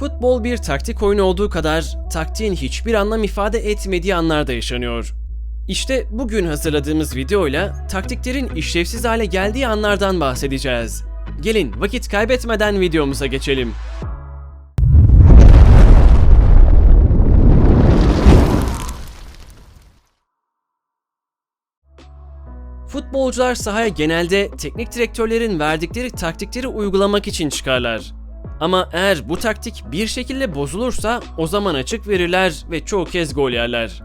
Futbol bir taktik oyunu olduğu kadar taktiğin hiçbir anlam ifade etmediği anlarda yaşanıyor. İşte bugün hazırladığımız videoyla taktiklerin işlevsiz hale geldiği anlardan bahsedeceğiz. Gelin vakit kaybetmeden videomuza geçelim. Futbolcular sahaya genelde teknik direktörlerin verdikleri taktikleri uygulamak için çıkarlar. Ama eğer bu taktik bir şekilde bozulursa o zaman açık verirler ve çoğu kez gol yerler.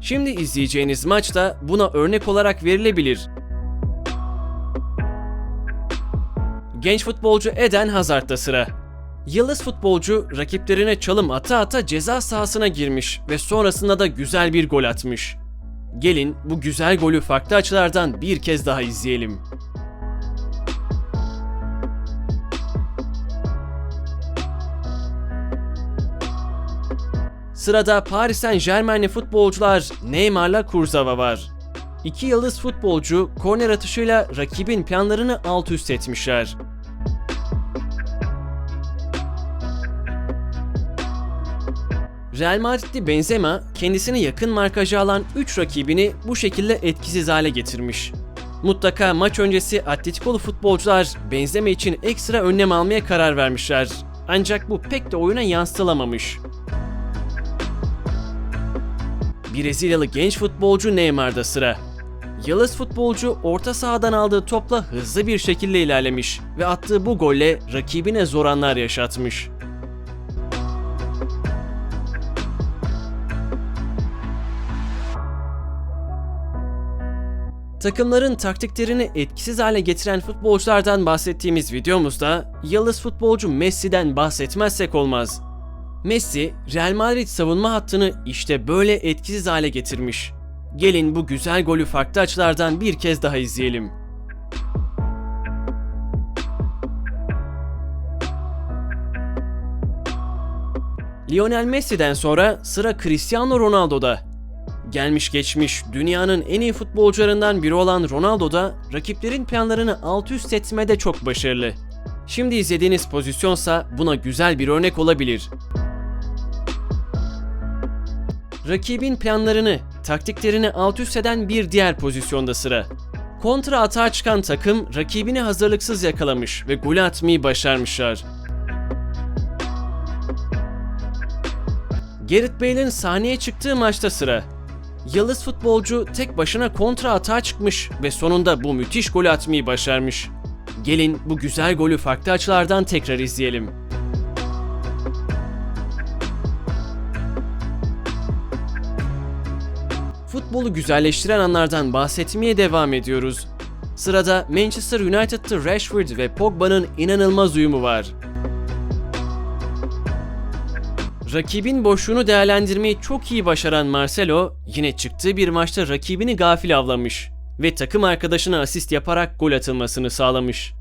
Şimdi izleyeceğiniz maç da buna örnek olarak verilebilir. Genç futbolcu Eden Hazard'da sıra. Yıldız futbolcu rakiplerine çalım ata ata ceza sahasına girmiş ve sonrasında da güzel bir gol atmış. Gelin bu güzel golü farklı açılardan bir kez daha izleyelim. Sırada Paris Saint Germain'li futbolcular Neymar'la Kurzawa var. İki yıldız futbolcu korner atışıyla rakibin planlarını alt üst etmişler. Real Madrid'li Benzema kendisine yakın markaja alan 3 rakibini bu şekilde etkisiz hale getirmiş. Mutlaka maç öncesi Atletikolu futbolcular Benzema için ekstra önlem almaya karar vermişler. Ancak bu pek de oyuna yansıtılamamış. Brezilyalı genç futbolcu Neymar'da sıra. Yıldız futbolcu orta sahadan aldığı topla hızlı bir şekilde ilerlemiş ve attığı bu golle rakibine zor anlar yaşatmış. Takımların taktiklerini etkisiz hale getiren futbolculardan bahsettiğimiz videomuzda yıldız futbolcu Messi'den bahsetmezsek olmaz. Messi, Real Madrid savunma hattını işte böyle etkisiz hale getirmiş. Gelin bu güzel golü farklı açılardan bir kez daha izleyelim. Lionel Messi'den sonra sıra Cristiano Ronaldo'da. Gelmiş geçmiş dünyanın en iyi futbolcularından biri olan Ronaldo da rakiplerin planlarını alt üst etmede çok başarılı. Şimdi izlediğiniz pozisyonsa buna güzel bir örnek olabilir. Rakibin planlarını, taktiklerini alt üst eden bir diğer pozisyonda sıra. Kontra atağa çıkan takım rakibini hazırlıksız yakalamış ve golü atmayı başarmışlar. Gareth Bale'in sahneye çıktığı maçta sıra. Yıldız futbolcu tek başına kontra atağa çıkmış ve sonunda bu müthiş golü atmayı başarmış. Gelin bu güzel golü farklı açılardan tekrar izleyelim. Futbolu güzelleştiren anlardan bahsetmeye devam ediyoruz. Sırada Manchester United'da Rashford ve Pogba'nın inanılmaz uyumu var. Rakibin boşluğunu değerlendirmeyi çok iyi başaran Marcelo, yine çıktığı bir maçta rakibini gafil avlamış ve takım arkadaşına asist yaparak gol atılmasını sağlamış.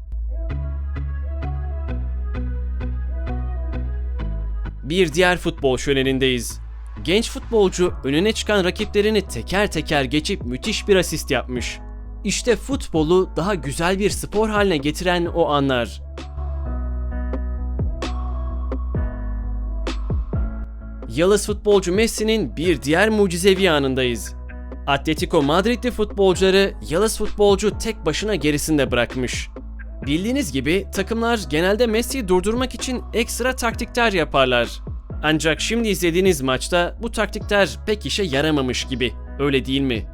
Bir diğer futbol şölenindeyiz. Genç futbolcu önüne çıkan rakiplerini teker teker geçip müthiş bir asist yapmış. İşte futbolu daha güzel bir spor haline getiren o anlar. Yıldız futbolcu Messi'nin bir diğer mucizevi anındayız. Atletico Madrid'li futbolcuları Yıldız futbolcu tek başına gerisinde bırakmış. Bildiğiniz gibi takımlar genelde Messi'yi durdurmak için ekstra taktikler yaparlar. Ancak şimdi izlediğiniz maçta bu taktikler pek işe yaramamış gibi. Öyle değil mi?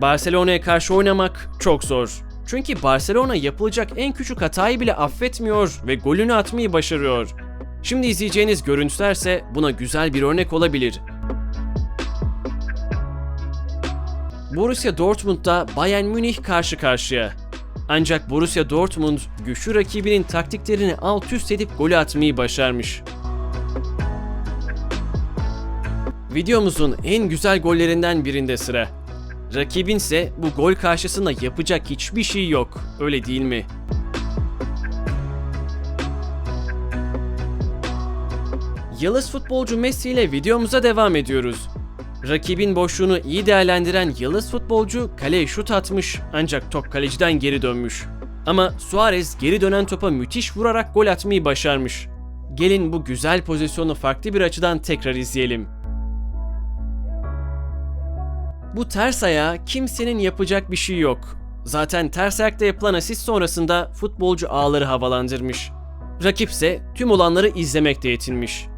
Barcelona'ya karşı oynamak çok zor. Çünkü Barcelona yapılacak en küçük hatayı bile affetmiyor ve golünü atmayı başarıyor. Şimdi izleyeceğiniz görüntülerse buna güzel bir örnek olabilir. Borussia Dortmund'da Bayern Münih karşı karşıya. Ancak Borussia Dortmund güçlü rakibinin taktiklerini alt üst edip golü atmayı başarmış. Videomuzun en güzel gollerinden birinde sıra. Rakibin ise bu gol karşısında yapacak hiçbir şey yok. Öyle değil mi? Yıldız futbolcu Messi ile videomuza devam ediyoruz. Rakibin boşluğunu iyi değerlendiren yıldız futbolcu kaleye şut atmış ancak top kaleciden geri dönmüş. Ama Suarez geri dönen topa müthiş vurarak gol atmayı başarmış. Gelin bu güzel pozisyonu farklı bir açıdan tekrar izleyelim. Bu ters ayağa kimsenin yapacak bir şey yok. Zaten ters ayakta yapılan asist sonrasında futbolcu ağları havalandırmış. Rakipse tüm olanları izlemekte yetinmiş.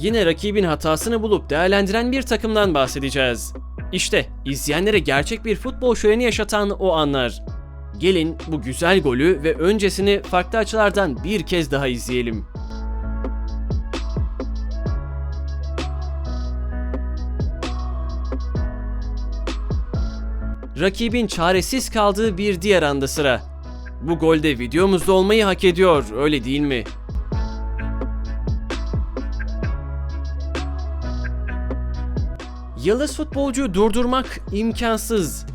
Yine rakibin hatasını bulup değerlendiren bir takımdan bahsedeceğiz. İşte izleyenlere gerçek bir futbol şöleni yaşatan o anlar. Gelin bu güzel golü ve öncesini farklı açılardan bir kez daha izleyelim. Rakibin çaresiz kaldığı bir diğer anda sıra. Bu golde videomuzda olmayı hak ediyor, öyle değil mi? Yıldız futbolcuyu durdurmak imkansız.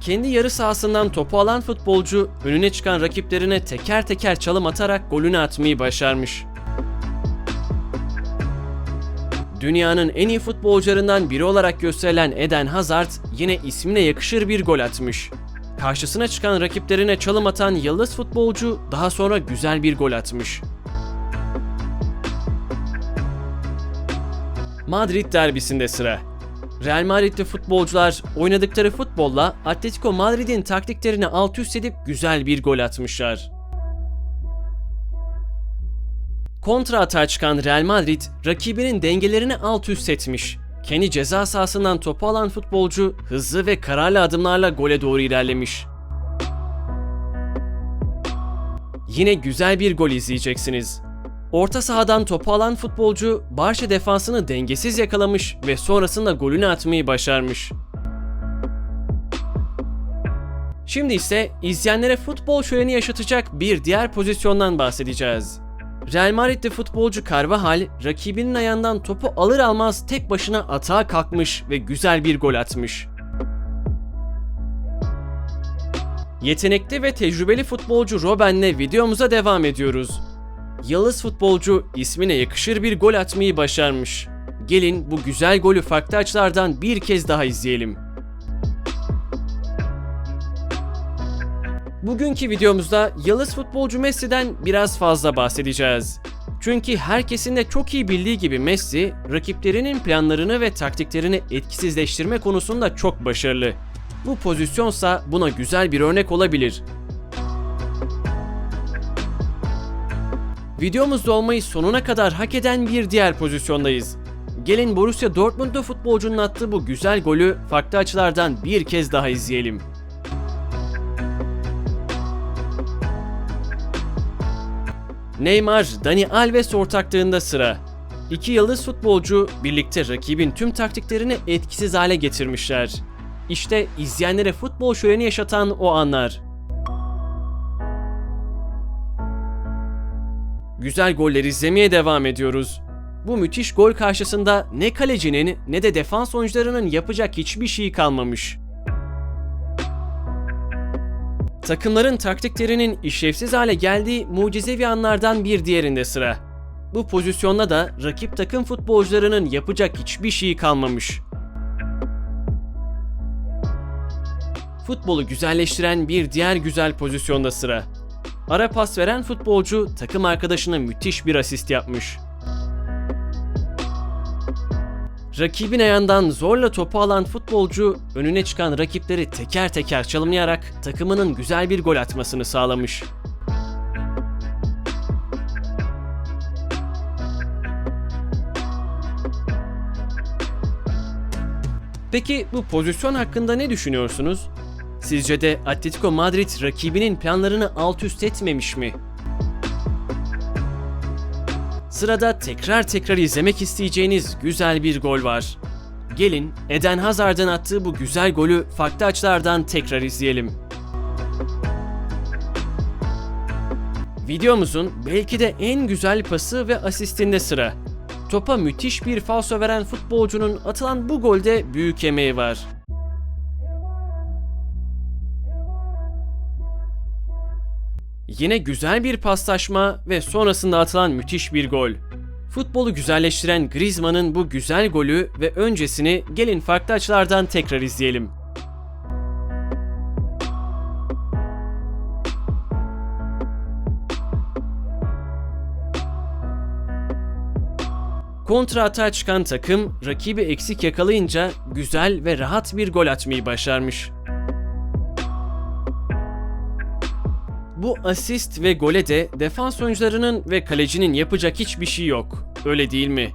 Kendi yarı sahasından topu alan futbolcu önüne çıkan rakiplerine teker teker çalım atarak golünü atmayı başarmış. Dünyanın en iyi futbolcularından biri olarak gösterilen Eden Hazard yine ismine yakışır bir gol atmış. Karşısına çıkan rakiplerine çalım atan yıldız futbolcu daha sonra güzel bir gol atmış. Madrid derbisinde sıra. Real Madrid'li futbolcular oynadıkları futbolla Atletico Madrid'in taktiklerini alt üst edip güzel bir gol atmışlar. Kontra atağa çıkan Real Madrid rakibinin dengelerini alt üst etmiş. Kendi ceza sahasından topu alan futbolcu hızlı ve kararlı adımlarla gole doğru ilerlemiş. Yine güzel bir gol izleyeceksiniz. Orta sahadan topu alan futbolcu Barça defansını dengesiz yakalamış ve sonrasında golünü atmayı başarmış. Şimdi ise izleyenlere futbol şöleni yaşatacak bir diğer pozisyondan bahsedeceğiz. Real Madrid'de futbolcu Carvajal rakibinin ayağından topu alır almaz tek başına atağa kalkmış ve güzel bir gol atmış. Yetenekli ve tecrübeli futbolcu Robben'le videomuza devam ediyoruz. Yıldız futbolcu ismine yakışır bir gol atmayı başarmış. Gelin bu güzel golü farklı açılardan bir kez daha izleyelim. Bugünkü videomuzda Yıldız futbolcu Messi'den biraz fazla bahsedeceğiz. Çünkü herkesin de çok iyi bildiği gibi Messi, rakiplerinin planlarını ve taktiklerini etkisizleştirme konusunda çok başarılı. Bu pozisyonsa buna güzel bir örnek olabilir. Videomuzda olmayı sonuna kadar hak eden bir diğer pozisyondayız. Gelin Borussia Dortmund'da futbolcunun attığı bu güzel golü farklı açılardan bir kez daha izleyelim. Neymar, Dani Alves ortaklığında sıra. İki yıldız futbolcu birlikte rakibin tüm taktiklerini etkisiz hale getirmişler. İşte izleyenlere futbol şöleni yaşatan o anlar. Güzel goller izlemeye devam ediyoruz. Bu müthiş gol karşısında ne kalecinin ne de defans oyuncularının yapacak hiçbir şey kalmamış. Takımların taktiklerinin işlevsiz hale geldiği mucizevi anlardan bir diğerinde sıra. Bu pozisyonda da rakip takım futbolcularının yapacak hiçbir şey kalmamış. Futbolu güzelleştiren bir diğer güzel pozisyonda sıra. Ara pas veren futbolcu takım arkadaşına müthiş bir asist yapmış. Rakibin ayağından zorla topu alan futbolcu önüne çıkan rakipleri teker teker çalımlayarak takımının güzel bir gol atmasını sağlamış. Peki bu pozisyon hakkında ne düşünüyorsunuz? Sizce de Atletico Madrid rakibinin planlarını alt üst etmemiş mi? Sırada tekrar tekrar izlemek isteyeceğiniz güzel bir gol var. Gelin Eden Hazard'ın attığı bu güzel golü farklı açılardan tekrar izleyelim. Videomuzun belki de en güzel pası ve asistinde sıra. Topa müthiş bir falso veren futbolcunun atılan bu golde büyük emeği var. Yine güzel bir paslaşma ve sonrasında atılan müthiş bir gol. Futbolu güzelleştiren Griezmann'ın bu güzel golü ve öncesini gelin farklı açılardan tekrar izleyelim. Kontra atağa çıkan takım rakibi eksik yakalayınca güzel ve rahat bir gol atmayı başarmış. Bu asist ve gole de defans oyuncularının ve kalecinin yapacak hiçbir şey yok. Öyle değil mi?